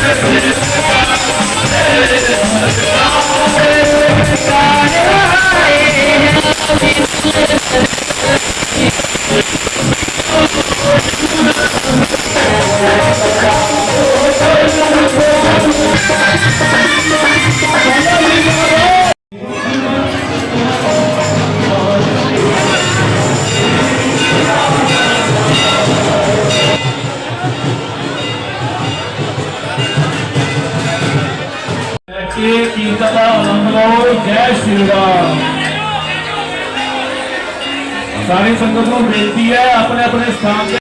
Justice ਸ੍ਰੀ ਕੀਰਤਨਾ ਮੰਗਲੋ ਜੈ ਸ਼੍ਰੀ ਰਾਮ। ਸੰਗਤ ਨੂੰ ਬੇਨਤੀ ਹੈ ਆਪਣੇ ਆਪਣੇ ਸਥਾਨ ਤੇ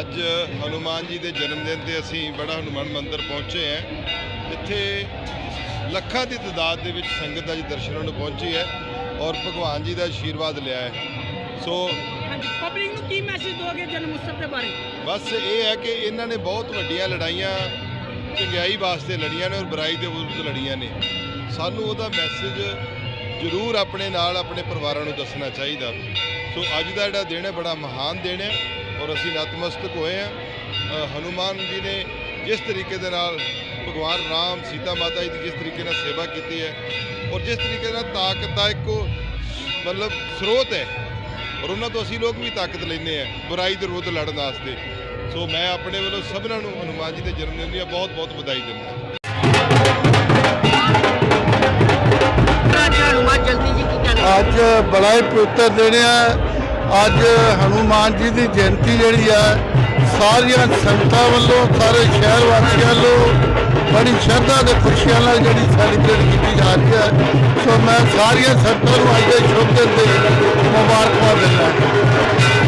ਅੱਜ ਹਨੂਮਾਨ ਜੀ ਦੇ ਜਨਮ ਦਿਨ ਤੇ ਅਸੀਂ ਬੜਾ ਹਨੂਮਾਨ ਮੰਦਿਰ ਪਹੁੰਚੇ ਹਾਂ। ਜਿੱਥੇ ਲੱਖਾਂ ਦੀ ਤਦਾਦ ਦੇ ਵਿੱਚ ਸੰਗਤ ਅੱਜ ਦਰਸ਼ਨਾਂ ਨੂੰ ਪਹੁੰਚੀ ਹੈ ਔਰ ਭਗਵਾਨ ਜੀ ਦਾ ਆਸ਼ੀਰਵਾਦ ਲਿਆ ਹੈ। ਸੋ ਪਬਲਿਕ ਨੂੰ ਕੀ ਮੈਸੇਜ ਦੋਗੇ ਜਨਮ ਉਤਸਵ ਦੇ ਬਾਰੇ? ਬਸ ਇਹ ਹੈ ਕਿ ਇਹਨਾਂ ਨੇ ਬਹੁਤ ਵੱਡੀਆਂ ਲੜਾਈਆਂ ਚੰਗਿਆਈ ਵਾਸਤੇ ਲੜੀਆਂ ਨੇ ਔਰ ਬੁਰਾਈ ਦੇ ਵਿਰੁੱਧ ਲੜੀਆਂ ਨੇ। ਸਾਨੂੰ ਉਹਦਾ ਮੈਸੇਜ ਜ਼ਰੂਰ ਆਪਣੇ ਨਾਲ ਆਪਣੇ ਪਰਿਵਾਰਾਂ ਨੂੰ ਦੱਸਣਾ ਚਾਹੀਦਾ। ਸੋ ਅੱਜ ਦਾ ਜਿਹੜਾ ਦਿਨ ਹੈ ਬੜਾ ਮਹਾਨ ਦਿਨ ਹੈ। ਔਰ ਅਸੀਂ ਨਤਮਸਤਕ ਹੋਏ ਹਾਂ। ਹਨੂਮਾਨ ਜੀ ਨੇ ਜਿਸ ਤਰੀਕੇ ਦੇ ਨਾਲ ਭਗਵਾਨ ਰਾਮ ਸੀਤਾ ਮਾਤਾ ਜੀ ਦੀ ਜਿਸ ਤਰੀਕੇ ਨਾਲ ਸੇਵਾ ਕੀਤੀ ਹੈ ਔਰ ਜਿਸ ਤਰੀਕੇ ਨਾਲ ਤਾਕਤ ਦਾ ਇੱਕ ਮਤਲਬ ਸਰੋਤ ਹੈ ਔਰ ਉਹਨਾਂ ਤੋਂ ਅਸੀਂ ਲੋਕ ਵੀ ਤਾਕਤ ਲੈਂਦੇ ਆ ਬੁਰਾਈ ਦੇ ਵਿਰੁੱਧ ਲੜਨ ਵਾਸਤੇ। ਸੋ ਮੈਂ ਆਪਣੇ ਵੱਲੋਂ ਸਭਨਾਂ ਨੂੰ ਹਨੂਮਾਨ ਜੀ ਦੇ ਜਨਮ ਦਿਨ ਦੀਆਂ ਬਹੁਤ ਬਹੁਤ ਵਧਾਈ ਦਿੰਦਾ ਅੱਜ ਬੜਾ ਹੀ ਪਵਿੱਤਰ ਦਿਨ ਹੈ ਅੱਜ ਹਨੂਮਾਨ ਜੀ ਦੀ ਜਯੰਤੀ ਜਿਹੜੀ ਹੈ ਸਾਰੀਆਂ ਸੰਗਤਾਂ ਵੱਲੋਂ, ਸਾਰੇ ਸ਼ਹਿਰ ਵਾਸੀਆਂ ਵੱਲੋਂ ਬੜੀ ਸ਼ਰਧਾ ਤੇ ਖੁਸ਼ੀਆਂ ਨਾਲ ਜਿਹੜੀ ਸੈਲੀਬ੍ਰੇਟ ਕੀਤੀ ਜਾ ਰਹੀ ਹੈ ਸੋ ਮੈਂ ਸਾਰੀਆਂ ਸੰਗਤਾਂ ਨੂੰ ਅੱਜ ਦੇ ਸ਼ੁਭ ਦਿਨ ਤੇ ਮੁਬਾਰਕਬਾਦ ਦਿੰਦਾ